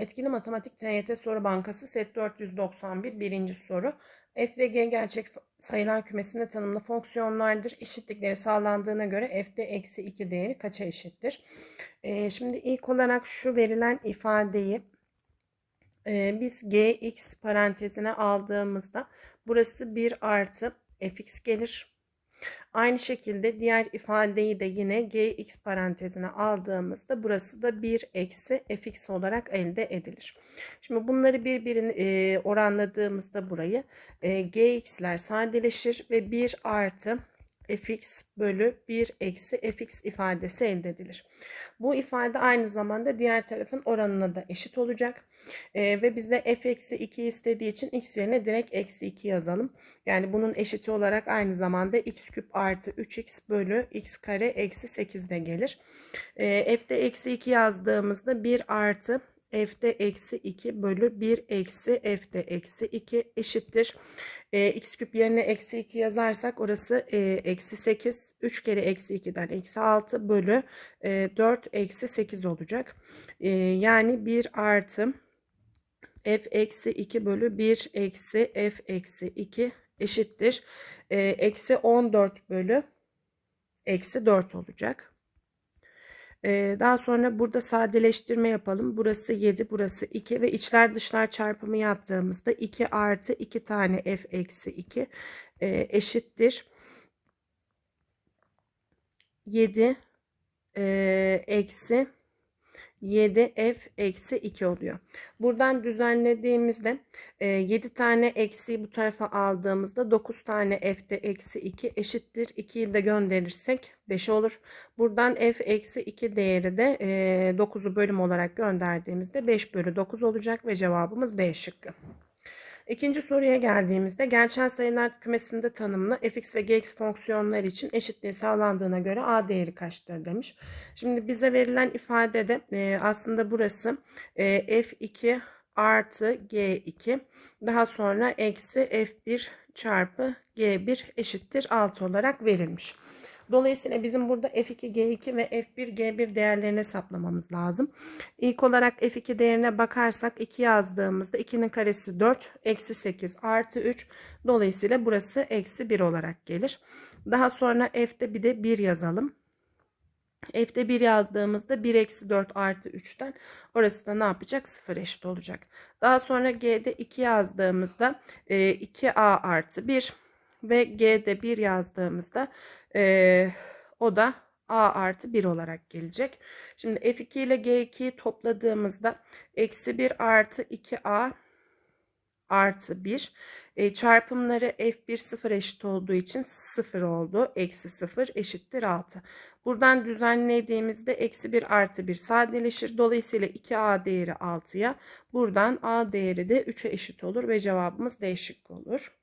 Etkili Matematik TYT Soru Bankası Set 491 birinci soru. F ve G gerçek sayılar kümesinde tanımlı fonksiyonlardır. Eşitlikleri sağlandığına göre f'de eksi 2 değeri kaça eşittir? Ee, şimdi ilk olarak şu verilen ifadeyi e, biz gx parantezine aldığımızda burası 1 artı fx gelir. Aynı şekilde diğer ifadeyi de yine gx parantezine aldığımızda burası da 1 eksi fx olarak elde edilir. Şimdi bunları birbirine e, oranladığımızda burayı e, gx'ler sadeleşir ve 1 artı fx bölü 1 eksi fx ifadesi elde edilir. Bu ifade aynı zamanda diğer tarafın oranına da eşit olacak. E, ve bizde f eksi 2 istediği için x yerine direkt eksi 2 yazalım. Yani bunun eşiti olarak aynı zamanda x küp artı 3x bölü x kare eksi 8 de gelir. E, f'de eksi 2 yazdığımızda 1 artı f'de eksi 2 bölü 1 eksi f'de eksi 2 eşittir. E, x küp yerine eksi 2 yazarsak orası e, eksi 8. 3 kere eksi 2'den eksi 6 bölü e, 4 eksi 8 olacak. E, yani 1 artı f eksi 2 bölü 1 eksi f eksi 2 eşittir. E, eksi 14 bölü eksi 4 olacak. Daha sonra burada sadeleştirme yapalım. Burası 7, burası 2 ve içler dışlar çarpımı yaptığımızda 2 artı 2 tane f eksi 2 e, eşittir. 7 e, eksi 7f eksi 2 oluyor. Buradan düzenlediğimizde 7 e, tane eksiği bu tarafa aldığımızda 9 tane f'de eksi 2 eşittir. 2'yi de gönderirsek 5 olur. Buradan f eksi 2 değeri de 9'u bölüm olarak gönderdiğimizde 5 bölü 9 olacak ve cevabımız B şıkkı. İkinci soruya geldiğimizde gerçel sayılar kümesinde tanımlı fx ve gx fonksiyonlar için eşitliği sağlandığına göre a değeri kaçtır demiş. Şimdi bize verilen ifadede e, aslında burası e, f2 artı g2 daha sonra eksi f1 çarpı g1 eşittir 6 olarak verilmiş. Dolayısıyla bizim burada F2, G2 ve F1, G1 değerlerini hesaplamamız lazım. İlk olarak F2 değerine bakarsak 2 yazdığımızda 2'nin karesi 4, eksi 8 artı 3. Dolayısıyla burası eksi 1 olarak gelir. Daha sonra F'de bir de 1 yazalım. F'de 1 yazdığımızda 1 eksi 4 artı 3'ten orası da ne yapacak? 0 eşit olacak. Daha sonra G'de 2 yazdığımızda 2A artı 1 ve G'de 1 yazdığımızda e, o da A artı 1 olarak gelecek. Şimdi F2 ile G2'yi topladığımızda eksi 1 artı 2A artı 1 e, çarpımları F1 0 eşit olduğu için 0 oldu. Eksi 0 eşittir 6. Buradan düzenlediğimizde eksi 1 artı 1 sadeleşir. Dolayısıyla 2A değeri 6'ya. Buradan A değeri de 3'e eşit olur ve cevabımız D şıkkı olur.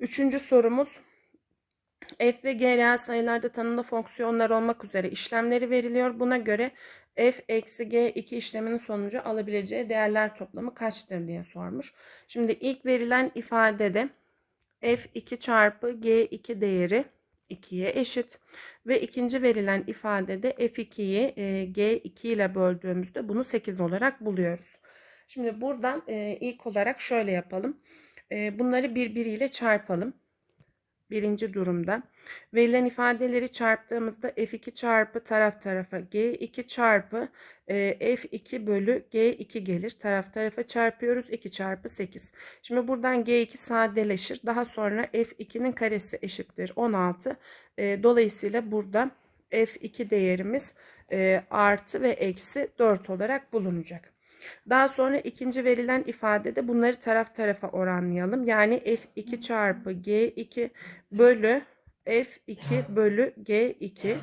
Üçüncü sorumuz f ve g reel sayılarda tanımlı fonksiyonlar olmak üzere işlemleri veriliyor. Buna göre f eksi g iki işleminin sonucu alabileceği değerler toplamı kaçtır diye sormuş. Şimdi ilk verilen ifadede f2 çarpı g2 değeri 2'ye eşit ve ikinci verilen ifadede f2'yi e, g2 ile böldüğümüzde bunu 8 olarak buluyoruz. Şimdi buradan e, ilk olarak şöyle yapalım. E, bunları birbiriyle çarpalım birinci durumda. Verilen ifadeleri çarptığımızda F2 çarpı taraf tarafa G2 çarpı e, F2 bölü G2 gelir. Taraf tarafa çarpıyoruz. 2 çarpı 8. Şimdi buradan G2 sadeleşir. Daha sonra F2'nin karesi eşittir 16. E, dolayısıyla burada F2 değerimiz e, artı ve eksi 4 olarak bulunacak. Daha sonra ikinci verilen ifadede bunları taraf tarafa oranlayalım. Yani F2 çarpı G2 bölü F2 bölü G2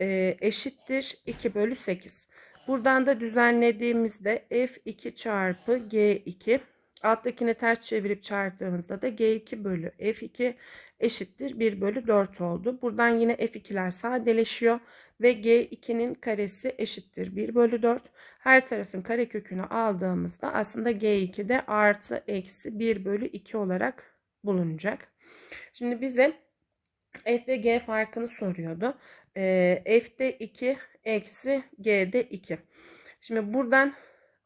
e, eşittir 2 bölü 8. Buradan da düzenlediğimizde F2 çarpı G2 alttakini ters çevirip çarptığımızda da G2 bölü F2 eşittir 1 bölü 4 oldu. Buradan yine F2'ler sadeleşiyor ve G2'nin karesi eşittir 1 bölü 4. Her tarafın karekökünü aldığımızda aslında G2'de artı eksi 1 bölü 2 olarak bulunacak. Şimdi bize F ve G farkını soruyordu. E, F'de 2 eksi G'de 2. Şimdi buradan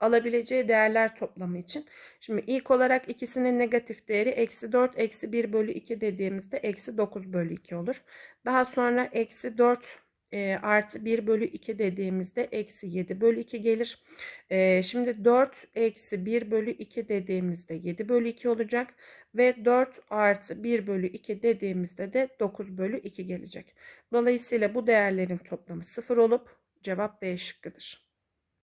alabileceği değerler toplamı için. Şimdi ilk olarak ikisinin negatif değeri eksi 4 eksi 1 bölü 2 dediğimizde eksi 9 bölü 2 olur. Daha sonra eksi 4 e, artı 1 bölü 2 dediğimizde eksi 7 bölü 2 gelir. E, şimdi 4 eksi 1 bölü 2 dediğimizde 7 bölü 2 olacak. Ve 4 artı 1 bölü 2 dediğimizde de 9 bölü 2 gelecek. Dolayısıyla bu değerlerin toplamı 0 olup cevap B şıkkıdır.